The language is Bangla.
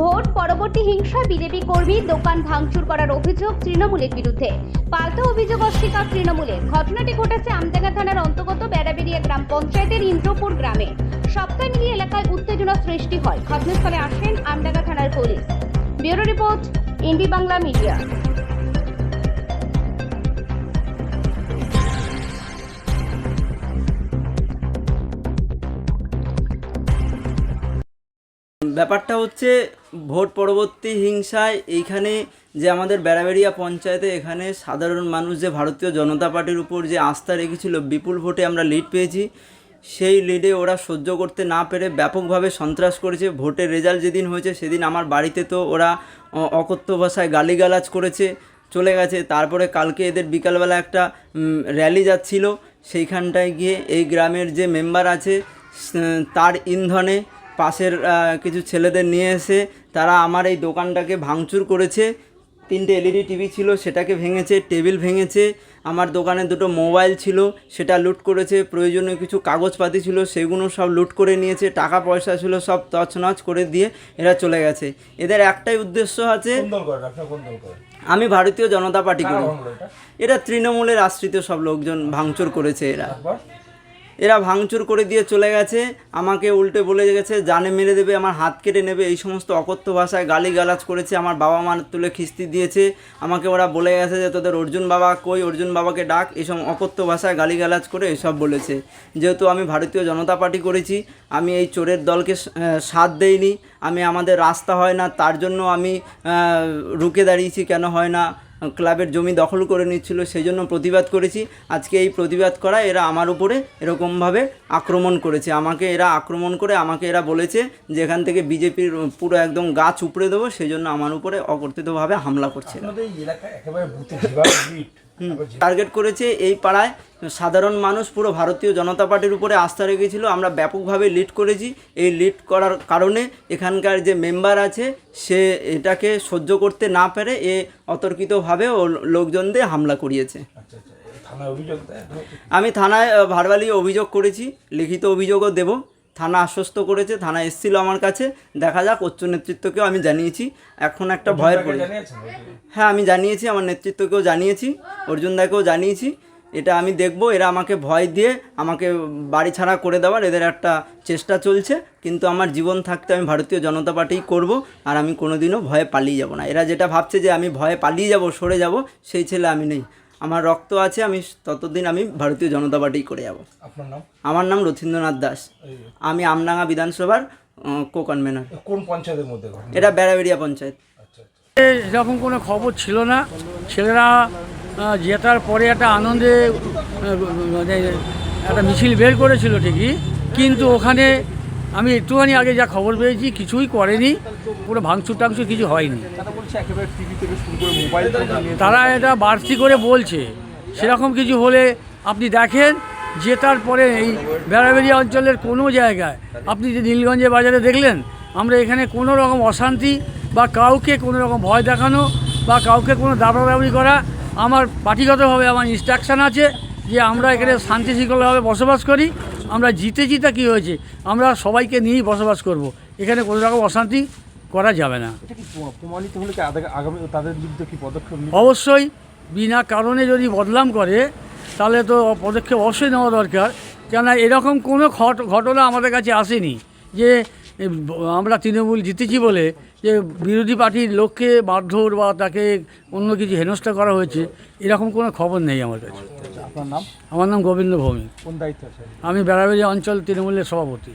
ভোট, পরবর্তী হিংসা বিজেপি কর্মী দোকান ভাঙচুর করার অভিযোগ তৃণমূলের বিরুদ্ধে। পাল্টা অভিযোগ অস্বীকার তৃণমূলের। ঘটনাটি ঘটেছে আমডাঙ্গা থানার অন্তর্গত বেড়াবেড়িয়া গ্রাম পঞ্চায়েতের ইন্দ্রপুর গ্রামে। সপ্তাহ এলাকায় উত্তেজনা সৃষ্টি হয়। ঘটনাস্থলে আসেন আমডাঙ্গা থানার police. Bureau report Indi Bangla media. ব্যাপারটা হচ্ছে, ভোট পরবর্তী হিংসায় এইখানে যে আমাদের বেড়াবেড়িয়া পঞ্চায়েতে এখানে সাধারণ মানুষ, যে ভারতীয় জনতা পার্টির উপর যে আস্থা রেখেছিল, বিপুল ভোটে আমরা লিড পেয়েছি, সেই লিডে ওরা সহ্য করতে না পেরে ব্যাপকভাবে সন্ত্রাস করেছে। ভোটের রেজাল্ট যেদিন হয়েছে, সেদিন আমার বাড়িতে তো ওরা অকথ্য ভাষায় গালিগালাজ করেছে, চলে গেছে। তারপরে কালকে এদের বিকালবেলা একটা র্যালি যাচ্ছিল, সেইখানটায় গিয়ে এই গ্রামের যে মেম্বার আছে তার ইন্ধনে পাশের কিছু ছেলেদের নিয়ে এসে তারা আমার এই দোকানটাকে ভাঙচুর করেছে। তিনটে এলইডি টিভি ছিল সেটাকে ভেঙেছে টেবিল ভেঙেছে আমার দোকানে দুটো মোবাইল ছিল সেটা লুট করেছে প্রয়োজনীয় কিছু কাগজপাতি ছিল সেগুলো সব লুট করে নিয়েছে টাকা পয়সা ছিল সব তছনছ করে দিয়ে এরা চলে গেছে। এদের একটাই উদ্দেশ্য আছে আমি ভারতীয় জনতা পার্টি কারা। এটা? এরা তৃণমূলের আশ্রিত সব লোকজন ভাঙচুর করেছে এরা। এরা ভাঙচুর করে দিয়ে চলে গেছে। আমাকে উল্টে বলে গেছে, জানে মেরে দেবে, আমার হাত কেটে নেবে। এই সমস্ত অকথ্য ভাষায় গালিগালাজ করেছে, আমার বাবা মার তুলে খিস্তি দিয়েছে। আমাকে ওরা বলে গেছে যে, তোদের অর্জুন বাবা কই? অর্জুন বাবাকে ডাক। এইসব অকথ্য ভাষায় গালিগালাজ করে এসব বলেছে। যেহেতু আমি ভারতীয় জনতা পার্টি করেছি, আমি এই চোরের দলকে সাথ দেইনি। আমি আমাদের রাস্তা হয় না, তার জন্য আমি রুকে দাঁড়িয়েছি, কেন হয় না? ক্লাবের জমি দখল করে নিচ্ছিল সেই জন্য প্রতিবাদ করেছি। আজকে এই প্রতিবাদ করা এরা আমার উপরে এরকমভাবে আক্রমণ করেছে। আমাকে এরা আক্রমণ করে আমাকে এরা বলেছে যে এখান থেকে বিজেপির পুরো একদম গাছ উপড়ে দেবো সেই জন্য আমার উপরে অকর্তৃতভাবে হামলা করছে। টার্গেট করেছে এই পাড়ায় সাধারণ মানুষ পুরো ভারতীয় জনতা পার্টির উপরে আস্থা রেখেছিল। আমরা ব্যাপকভাবে লিড করেছি। এই লিড করার কারণে এখানকার যে মেম্বার আছে সে এটাকে সহ্য করতে না পেরে এ অতর্কিতভাবে ও লোকজনদের হামলা করিয়েছে। আচ্ছা আচ্ছা দেয়? আমি থানায় ভারবালি অভিযোগ করেছি লিখিত অভিযোগও দেব। থানা আশ্বস্ত করেছে থানা এসেছিল আমার কাছে। দেখা যাক উচ্চ নেতৃত্বকেও আমি জানিয়েছি। এখন একটা ভয়ের ওই- হ্যাঁ আমি জানিয়েছি আমার নেতৃত্বকেও জানিয়েছি অর্জুন দাকেও জানিয়েছি। এটা আমি দেখব এরা আমাকে ভয় দিয়ে আমাকে বাড়ি ছাড়া করে দেওয়ার এদের একটা চেষ্টা চলছে। কিন্তু আমার জীবন থাকতে আমি ভারতীয় জনতা পার্টিই করব আর আমি কোনোদিনও ভয়ে পালিয়ে যাব না। এরা যেটা ভাবছে যে আমি ভয়ে পালিয়ে যাব সরে যাব সেই ছেলে আমি নেই। আমার রক্ত আছে আমি ততদিন আমি ভারতীয় জনতা পার্টিই করে যাব। আপনার নাম? আমার নাম রথীন্দ্রনাথ দাস। আমি আমডাঙ্গা বিধানসভার কো কনভেনার কোন পঞ্চায়েতের মধ্যে এটা বেড়াবেড়িয়া পঞ্চায়েত। আচ্ছা আচ্ছা। এরকম কোনো খবর ছিল না। ছেলেরা জেতার পরে একটা আনন্দে মানে একটা মিছিল বের করেছিল ঠিকই কিন্তু ওখানে আমি একটুখানি আগে যা খবর পেয়েছি কিছুই করেনি পুরো ভাঙচুর টাংচুর কিছু হয়নি। তারা এটা বাড়তি করে বলছে। সেরকম কিছু হলে আপনি দেখেন জেতার পরে এই বেড়াবেড়িয়া অঞ্চলের কোনো জায়গায় আপনি যে নীলগঞ্জে বাজারে দেখলেন আমরা এখানে কোনো রকম অশান্তি বা কাউকে কোনো রকম ভয় দেখানো বা কাউকে কোনো দাবি করা আমার পার্টিগতভাবে আমার ইনস্ট্রাকশান আছে যে আমরা এখানে শান্তি শৃঙ্খলাভাবে বসবাস করি আমরা জিতে জিতে কী হয়েছে আমরা সবাইকে নিয়েই বসবাস করব। এখানে কোনো রকম অশান্তি করা যাবে না? অবশ্যই বিনা কারণে যদি বদলাম করে তাহলে তো পদক্ষেপ অবশ্যই নেওয়া দরকার কেননা এরকম কোনো ঘট- ঘটনা আমাদের কাছে আসেনি যে আমরা তৃণমূল জিতেছি বলে যে বিরোধী পার্টির লোককে মারধর বা তাকে অন্য কিছু হেনস্থা করা হয়েছে এরকম কোনো খবর নেই আমার কাছে। আপনার নাম? আমার নাম গোবিন্দ ভৌমিক। কোন দায়িত্ব আমি বেড়াবেড়ি অঞ্চল তৃণমূলের সভাপতি।